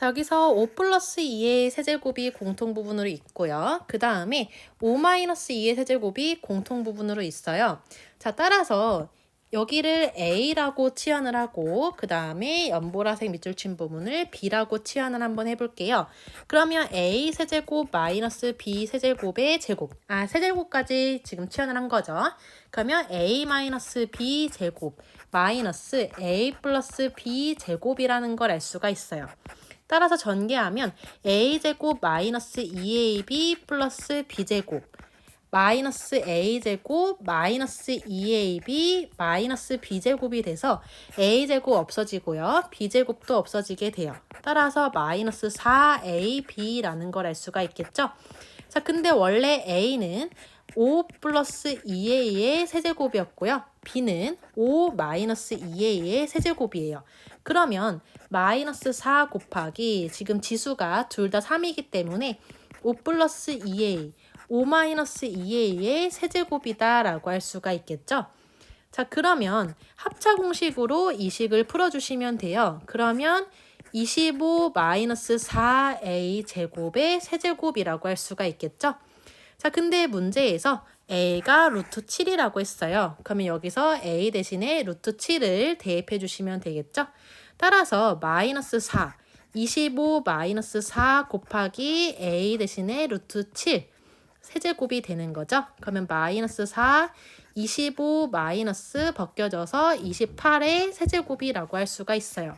자, 여기서 5 플러스 2의 세제곱이 공통 부분으로 있고요. 그 다음에 5 마이너스 2의 세제곱이 공통 부분으로 있어요. 자, 따라서 여기를 A라고 치환을 하고 그 다음에 연보라색 밑줄 친 부분을 B라고 치환을 한번 해볼게요. 그러면 A 세제곱 마이너스 B 세제곱의 제곱 아 세제곱까지 지금 치환을 한 거죠. 그러면 A 마이너스 B 제곱 마이너스 A 플러스 B 제곱이라는 걸 알 수가 있어요. 따라서 전개하면 a제곱 마이너스 2ab 플러스 b제곱 마이너스 a제곱 마이너스 2ab 마이너스 b제곱이 돼서 a제곱 없어지고요. b제곱도 없어지게 돼요. 따라서 마이너스 4ab라는 걸 알 수가 있겠죠. 자, 근데 원래 a는 5 플러스 2a의 세제곱이었고요. b는 5 마이너스 2a의 세제곱이에요. 그러면 마이너스 4 곱하기 지금 지수가 둘 다 3이기 때문에 5 플러스 2a, 5 마이너스 2a의 세제곱이다 라고 할 수가 있겠죠. 자, 그러면 합차 공식으로 이 식을 풀어주시면 돼요. 그러면 25 마이너스 4a 제곱의 세제곱이라고 할 수가 있겠죠. 자, 근데 문제에서 a가 루트 7이라고 했어요. 그러면 여기서 a 대신에 루트 7을 대입해 주시면 되겠죠. 따라서 마이너스 4, 25 마이너스 4 곱하기 a 대신에 루트 7 세제곱이 되는 거죠. 그러면 마이너스 4, 25 마이너스 벗겨져서 28의 세제곱이라고 할 수가 있어요.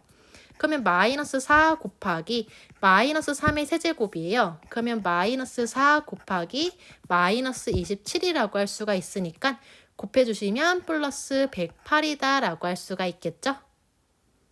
그러면 마이너스 4 곱하기 마이너스 3의 세제곱이에요. 그러면 마이너스 4 곱하기 마이너스 27이라고 할 수가 있으니까 곱해주시면 플러스 108이다 라고 할 수가 있겠죠.